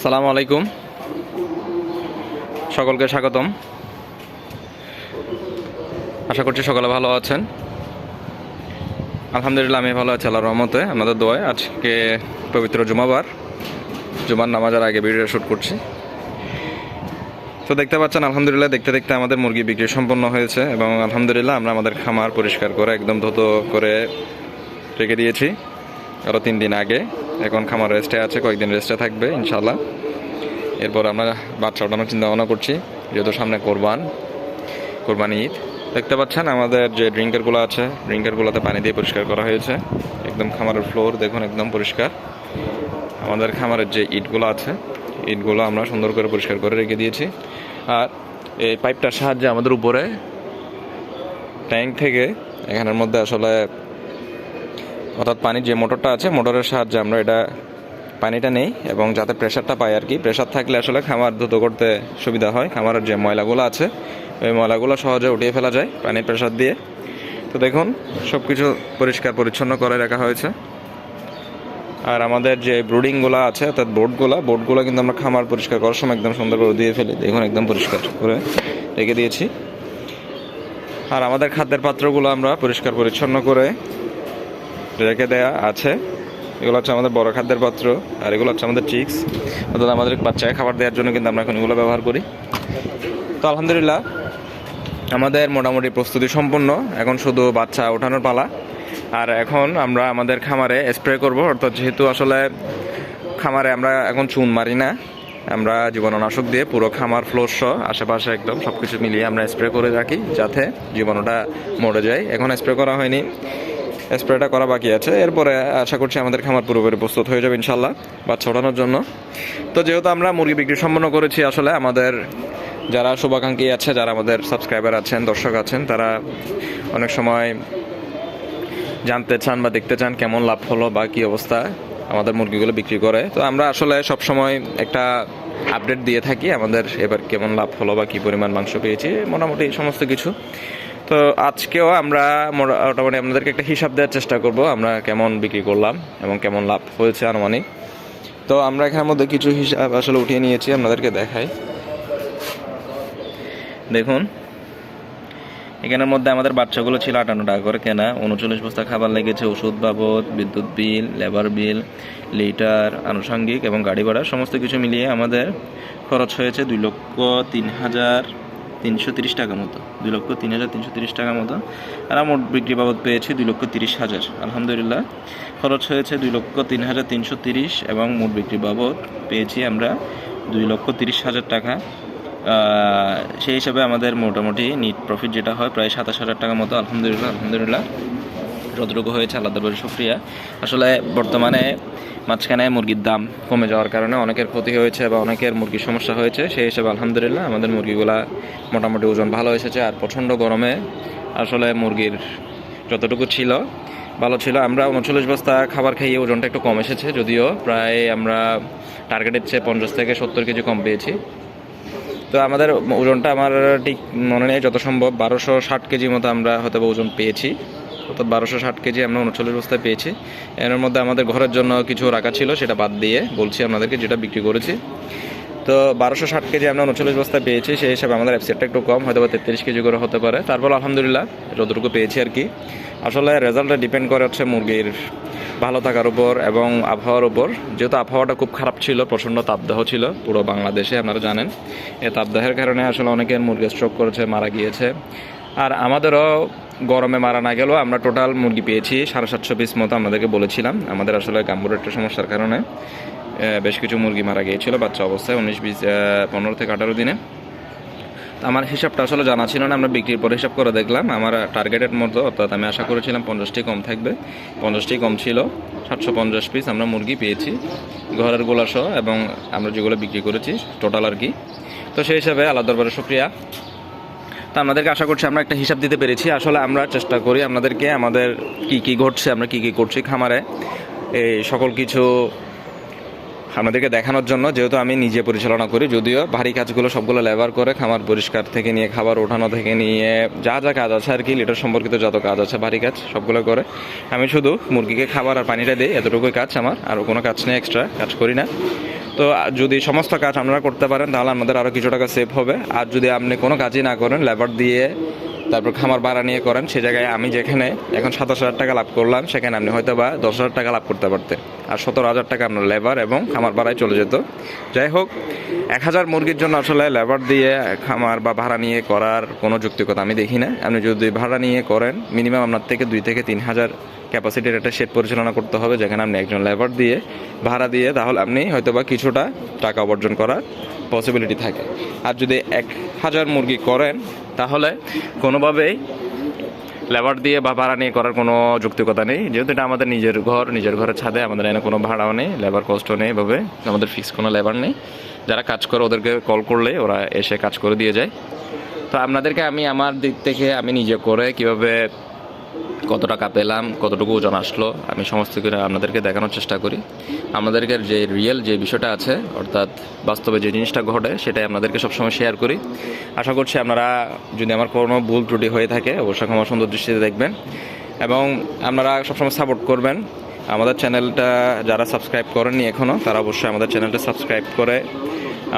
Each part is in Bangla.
আসসালামু আলাইকুম। সকলকে স্বাগতম। আশা করছি সকলে ভালো আছেন। আলহামদুলিল্লাহ, আমি ভালো আছি আল্লাহর রহমতে আমাদের দোয়ায়। আজকে পবিত্র জুমাবার। জুমার নামাজের আগে ভিডিও শ্যুট করছি। তো দেখতে পাচ্ছেন, আলহামদুলিল্লাহ, দেখতে দেখতে আমাদের মুরগি বিক্রি সম্পন্ন হয়েছে এবং আলহামদুলিল্লাহ, আমরা আমাদের খামার পরিষ্কার করে একদম ধুত করে রেখে দিয়েছি। আরও তিন দিন আগে। এখন খামার রেস্টে আছে, কয়েকদিন রেস্টে থাকবে ইনশাল্লাহ এরপর আমরা বাচ্চা ওঠানোর চিন্তা ভাবনা করছি, যেহেতু সামনে কোরবান, কোরবানি ঈদ। দেখতে পাচ্ছেন আমাদের যে ড্রিঙ্কারগুলো আছে ড্রিঙ্কারগুলোতে পানি দিয়ে পরিষ্কার করা হয়েছে। একদম খামারের ফ্লোর দেখুন, একদম পরিষ্কার। আমাদের খামারের যে ইটগুলো আছে, ইটগুলো আমরা সুন্দর করে পরিষ্কার করে রেখে দিয়েছি। আর এই পাইপটার সাহায্যে আমাদের উপরে ট্যাঙ্ক থেকে এখানের মধ্যে আসলে অর্থাৎ পানির যে মোটরটা আছে, মোটরের সাহায্যে আমরা এটা, পানিটা নেই এবং যাতে প্রেশারটা পাই আর কি। প্রেশার থাকলে আসলে খামার দ্রুত করতে সুবিধা হয়। খামারের যে ময়লাগুলো আছে, ওই ময়লাগুলো সহজে উঠিয়ে ফেলা যায় পানির প্রেশার দিয়ে। তো দেখুন সব কিছু পরিষ্কার পরিচ্ছন্ন করে রাখা হয়েছে। আর আমাদের যে ব্রুডিংগুলো আছে, অর্থাৎ বোর্ডগুলো বোর্ডগুলো কিন্তু আমরা খামার পরিষ্কার করার সময় একদম সুন্দর করে দিয়ে ফেলি। দেখুন, একদম পরিষ্কার করে রেখে দিয়েছি। আর আমাদের খাদ্যের পাত্রগুলো আমরা পরিষ্কার পরিচ্ছন্ন করে রেখে দেয়া আছে। এগুলো হচ্ছে আমাদের বড় খাদ্যের পাত্র, আর এগুলো হচ্ছে আমাদের চিক্স। অর্থাৎ আমাদের বাচ্চাকে খাবার দেওয়ার জন্য কিন্তু আমরা এখন এগুলো ব্যবহার করি। তো আলহামদুলিল্লাহ, আমাদের মোটামুটি প্রস্তুতি সম্পন্ন। এখন শুধু বাচ্চা ওঠানোর পালা। আর এখন আমরা আমাদের খামারে স্প্রে করব। অর্থাৎ যেহেতু আসলে খামারে আমরা এখন চুন মারি না, আমরা জীবাণুনাশক দিয়ে পুরো খামার ফ্লোর সহ আশেপাশে একদম সব কিছু মিলিয়ে আমরা স্প্রে করে রাখি, যাতে জীবাণুটা মরে যায়। এখন স্প্রে করা হয়নি। স্প্রেটা করা বাকি আছে। এরপরে আশা করছি আমাদের খামার পুরোপুরি প্রস্তুত হয়ে যাবে ইনশাল্লাহ বাচ্চা ওঠানোর জন্য। তো যেহেতু আমরা মুরগি বিক্রি সম্পন্ন করেছি আসলে আমাদের যারা শুভাকাঙ্ক্ষী আছে, যারা আমাদের সাবস্ক্রাইবার আছেন, দর্শক আছেন, তারা অনেক সময় জানতে চান বা দেখতে চান কেমন লাভ হলো বা কী অবস্থা আমাদের মুরগিগুলো বিক্রি করে। তো আমরা আসলে সব সময় একটা আপডেট দিয়ে থাকি আমাদের এবার কেমন লাভ হলো বা কী পরিমাণ মাংস পেয়েছি, মোটামুটি সমস্ত কিছু। তো আজকেও আমরা মোটা- মোটামুটি আপনাদেরকে একটা হিসাব দেওয়ার চেষ্টা করব, আমরা কেমন বিক্রি করলাম এবং কেমন লাভ হয়েছে আনুমানিক। তো আমরা এখানের মধ্যে কিছু হিসাব আসলে উঠিয়ে নিয়েছি, আপনাদেরকে দেখাই। দেখুন, এখানের মধ্যে আমাদের বাচ্চাগুলো ছিল আটান্ন টাকা করে কেনা। উনচল্লিশ বস্তা খাবার লেগেছে, ওষুধ বাবদ, বিদ্যুৎ বিল, লেবার বিল, লিটার, আনুষঙ্গিক এবং গাড়ি ভাড়া, সমস্ত কিছু মিলিয়ে আমাদের খরচ হয়েছে দুই লক্ষ তিন হাজার তিনশো তিরিশ টাকা মতো, দুই লক্ষ তিন হাজার তিনশো তিরিশ টাকা মতো। আর মোট বিক্রি বাবদ পেয়েছি দুই লক্ষ তিরিশ হাজার। আলহামদুলিল্লাহ, খরচ হয়েছে দুই লক্ষ তিন হাজার তিনশো তিরিশ এবং মোট বিক্রি বাবদ পেয়েছি আমরা দুই লক্ষ তিরিশ হাজার টাকা। সেই হিসাবে আমাদের মোটামুটি নিট প্রফিট যেটা হয়, প্রায় সাতাশ হাজার টাকা মতো। আলহামদুলিল্লাহ আলহামদুলিল্লাহ। যতটুকু হয়েছে আল্লাহ দরবারে শুক্রিয়া। আসলে বর্তমানে মাঝখানে মুরগির দাম কমে যাওয়ার কারণে অনেকের ক্ষতি হয়েছে বা অনেকের মুরগির সমস্যা হয়েছে। সেই হিসেবে আলহামদুলিল্লাহ আমাদের মুরগিগুলা মোটামুটি ওজন ভালো এসেছে আর প্রচণ্ড গরমে আসলে মুরগির যতটুকু ছিল ভালো ছিল। আমরা উনচল্লিশ বস্তা খাবার খাইয়ে ওজনটা একটু কম এসেছে, যদিও প্রায় আমরা টার্গেটের চেয়ে পঞ্চাশ থেকে সত্তর কেজি কম পেয়েছি। তো আমাদের ওজনটা আমার ঠিক মনে নেই, যত সম্ভব বারোশো ষাট কেজি মতো আমরা হয়তো ওজন পেয়েছি। অর্থাৎ বারোশো ষাট কেজি আমরা উনচল্লিশ বস্তায় পেয়েছি। এর মধ্যে আমাদের ঘরের জন্য কিছু রাখা ছিল, সেটা বাদ দিয়ে বলছি আপনাদেরকে যেটা বিক্রি করেছি। তো বারোশো ষাট কেজি আমরা উনচল্লিশ বস্তায় পেয়েছি, সেই হিসাবে আমাদের অ্যাপসেটটা একটু কম হয়তো বা তেত্রিশ কেজি করে হতে পারে। তারপর আলহামদুলিল্লাহ যতটুকু পেয়েছি আর কি। আসলে রেজাল্টটা ডিপেন্ড করে হচ্ছে মুরগির ভালো থাকার উপর এবং আবহাওয়ার উপর। যেহেতু আবহাওয়াটা খুব খারাপ ছিল, প্রচণ্ড তাপদাহ ছিল, পুরো বাংলাদেশে আপনারা জানেন। এই তাপদাহের কারণে আসলে অনেকের মুরগি স্ট্রোক করেছে, মারা গিয়েছে। আর আমাদেরও গরমে মারা না গেলেও আমরা টোটাল মুরগি পেয়েছি। সাড়ে সাতশো পিস মতো আপনাদেরকে বলেছিলাম। আমাদের আসলে গাম্বুর একটা সমস্যার কারণে বেশ কিছু মুরগি মারা গিয়েছিল বাচ্চা অবস্থায় উনিশ বিশ পনেরো থেকে আঠারো দিনে। আমার হিসাবটা আসলে জানা ছিল না, আমরা বিক্রির পর হিসাব করে দেখলাম। আমার টার্গেটের মতো, অর্থাৎ আমি আশা করেছিলাম পঞ্চাশটি কম থাকবে। পঞ্চাশটি কম ছিল, সাতশো পঞ্চাশ পিস আমরা মুরগি পেয়েছি ঘরের গোলাসহ এবং আমরা যেগুলো বিক্রি করেছি টোটাল আর কি। তো সেই হিসাবে আল্লাহ দরবারে শুক্রিয়া। তো আপনাদেরকে আশা করছি আমরা একটা হিসাব দিতে পেরেছি। আসলে আমরা চেষ্টা করি আপনাদেরকে আমাদের কি কি ঘটছে, আমরা কি কি করছি খামারে। এই সকল কিছু আপনাদেরকে দেখানোর জন্য, যেহেতু আমি নিজে পরিচালনা করি, যদিও ভারী কাজগুলো সবগুলো লেবার করে, খামার পরিষ্কার থেকে নিয়ে, খাবার ওঠানো থেকে নিয়ে, যা যা কাজ আছে আর কি লিটার সম্পর্কিত যত কাজ আছে ভারী কাজ সবগুলো করে। আমি শুধু মুরগিকে খাবার আর পানিটা দিই, এতটুকুই কাজ আমার, আর কোনো কাজ নেই এক্সট্রা কাজ করি না। তো, যদি সমস্ত কাজ আপনারা করতে পারেন, তাহলে আমাদের আরও কিছু টাকা সেভ হবে। আর যদি আপনি কোনো কাজই না করেন লেবার দিয়ে তারপর খামার ভাড়া নিয়ে করেন, সে জায়গায় আমি যেখানে এখন সাতাশ হাজার টাকা লাভ করলাম, সেখানে আপনি হয়তো বা দশ হাজার টাকা লাভ করতে পারতেন। আর সতেরো হাজার টাকা আপনার লেবার এবং খামার ভাড়ায় চলে যেত। যাই হোক, এক হাজার মুরগির জন্য আসলে লেবার দিয়ে খামার বা ভাড়া নিয়ে করার কোনো যুক্তিকতা আমি দেখি না। আপনি যদি ভাড়া নিয়ে করেন মিনিমাম আপনার থেকে দুই থেকে তিন হাজার ক্যাপাসিটির একটা শেড পরিচালনা করতে হবে, যেখানে আপনি একজন লেবার দিয়ে ভাড়া দিয়ে তাহলে আপনি হয়তো বা কিছুটা টাকা উপার্জন করার পসিবিলিটি থাকে। আর যদি এক হাজার মুরগি করেন তাহলে কোনোভাবেই লেবার দিয়ে বা ভাড়া নিয়ে করার কোনো যুক্তিকতা নেই। যেহেতু এটা আমাদের নিজের ঘর, নিজের ঘরের ছাদে, আমাদের এনে কোনো ভাড়াও নেই, লেবার কস্টও নেই এভাবে, আমাদের ফিক্স কোনো লেবার নেই। যারা কাজ করে ওদেরকে কল করলে ওরা এসে কাজ করে দিয়ে যায়। তো আপনাদেরকে আমি আমার দিক থেকে আমি নিজে করে কীভাবে কত টাকা পেলাম, কতটুকু ওজন আসলো, আমি সমস্ত কিছু আপনাদেরকে দেখানোর চেষ্টা করি। আমাদেরকে যে রিয়েল যে বিষয়টা আছে, অর্থাৎ বাস্তবে যে জিনিসটা ঘটে, সেটাই আপনাদেরকে সবসময় শেয়ার করি। আশা করছি আপনারা যদি আমার কোনো ভুল ত্রুটি হয়ে থাকে, অবশ্যই আমার সুন্দর দৃষ্টিতে দেখবেন। এবং আপনারা সবসময় সাপোর্ট করবেন। আমাদের চ্যানেলটা যারা সাবস্ক্রাইব করেননি এখনও তারা অবশ্যই আমাদের চ্যানেলটা সাবস্ক্রাইব করে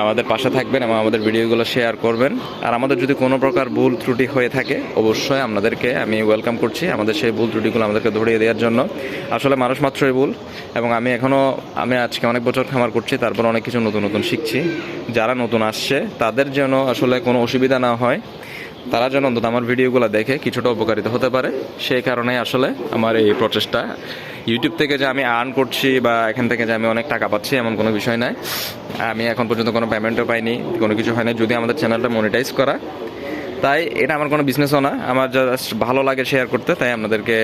আমাদের পাশে থাকবেন এবং আমাদের ভিডিওগুলো শেয়ার করবেন। আর আমাদের যদি কোনো প্রকার ভুল ত্রুটি হয়ে থাকে, অবশ্যই আপনাদেরকে আমি ওয়েলকাম করছি আমাদের সেই ভুল ত্রুটিগুলো আমাদেরকে ধরিয়ে দেওয়ার জন্য। আসলে মানুষ মাত্রই ভুল এবং আমি এখনও আমি আজকে অনেক বছর খামার করছি, তারপর অনেক কিছু নতুন নতুন শিখছি। যারা নতুন আসছে, তাদের যেন আসলে কোনো অসুবিধা না হয়। তারা যেন অন্তত আমার ভিডিওগুলো দেখে কিছুটা উপকারিত হতে পারে। সেই কারণে আসলে আমার এই প্রচেষ্টা। ইউটিউব থেকে যে আমি আর্ন করছি বা এখান থেকে যে আমি অনেক টাকা পাচ্ছি এমন কোনো বিষয় নাই। আমি এখন পর্যন্ত কোনো পেমেন্টও পাইনি, কোনো কিছু হয়নি, যদি আমাদের চ্যানেলটা মনিটাইজ করা। তাই এটা আমার কোনো বিজনেসও না, আমার জাস্ট ভালো লাগে শেয়ার করতে, তাই আপনাদেরকে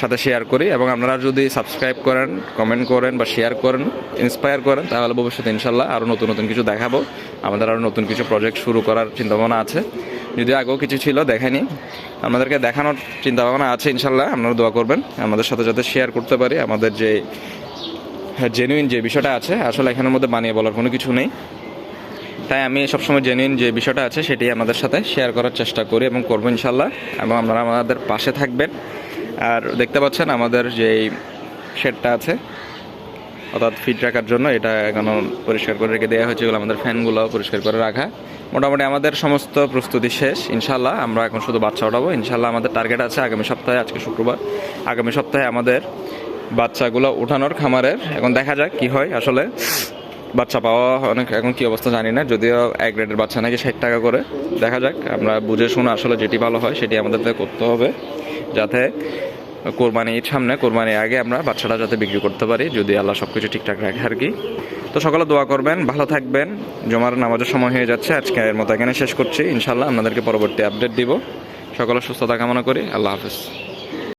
সাথে শেয়ার করি এবং আপনারা যদি সাবস্ক্রাইব করেন কমেন্ট করেন বা শেয়ার করেন ইন্সপায়ার করেন, তাহলে ভবিষ্যতে ইনশাল্লাহ আরও নতুন নতুন কিছু দেখাবো। আমাদের আরও নতুন কিছু প্রজেক্ট শুরু করার চিন্তাভাবনা আছে। যদি আগেও কিছু ছিল দেখাইনি আমাদেরকে দেখানোর চিন্তাভাবনা আছে ইনশাল্লাহ, আপনারা দোয়া করবেন। আমাদের সাথে যাতে শেয়ার করতে পারি, আমাদের যে জেনুইন যে বিষয়টা আছে, আসলে এখানের মধ্যে বানিয়ে বলার কোনো কিছু নেই। তাই আমি সবসময় জেনুইন যে বিষয়টা আছে, সেটি আমাদের সাথে শেয়ার করার চেষ্টা করি এবং করব ইনশাল্লাহ। এবং আপনারা আমাদের পাশে থাকবেন। আর দেখতে পাচ্ছেন আমাদের যেই শেডটা আছে, অর্থাৎ ফিট রাখার জন্য এটা এখনও পরিষ্কার করে রেখে দেওয়া হয়েছে, এগুলো আমাদের ফ্যানগুলো পরিষ্কার করে রাখা। মোটামুটি আমাদের সমস্ত প্রস্তুতি শেষ ইনশাল্লাহ আমরা এখন শুধু বাচ্চা উঠাবো ইনশাল্লাহ আমাদের টার্গেট আছে আগামী সপ্তাহে, আজকে শুক্রবার। আগামী সপ্তাহে আমাদের বাচ্চাগুলো উঠানোর খামারের, এখন দেখা যাক কি হয়। আসলে বাচ্চা পাওয়া অনেক এখন কি অবস্থা জানি না, যদিও এক গ্রেডের বাচ্চা নাকি ষাট টাকা করে। দেখা যাক, আমরা বুঝে শুনে আসলে যেটি ভালো হয় সেটি আমাদের করতে হবে, যাতে কোরবানির সামনে, কোরবানির আগে আমরা বাচ্চাটা যাতে বিক্রি করতে পারি, যদি আল্লাহ সব কিছু ঠিকঠাক রাখে আর কি। তো সকলে দোয়া করবেন, ভালো থাকবেন। জমার নামাজের সময় হয়ে যাচ্ছে, আজকে এর মতো এখানে শেষ করছি। ইনশাল্লাহ আপনাদেরকে পরবর্তী আপডেট দিব। সকলে সুস্থতা কামনা করি, আল্লাহ হাফিজ।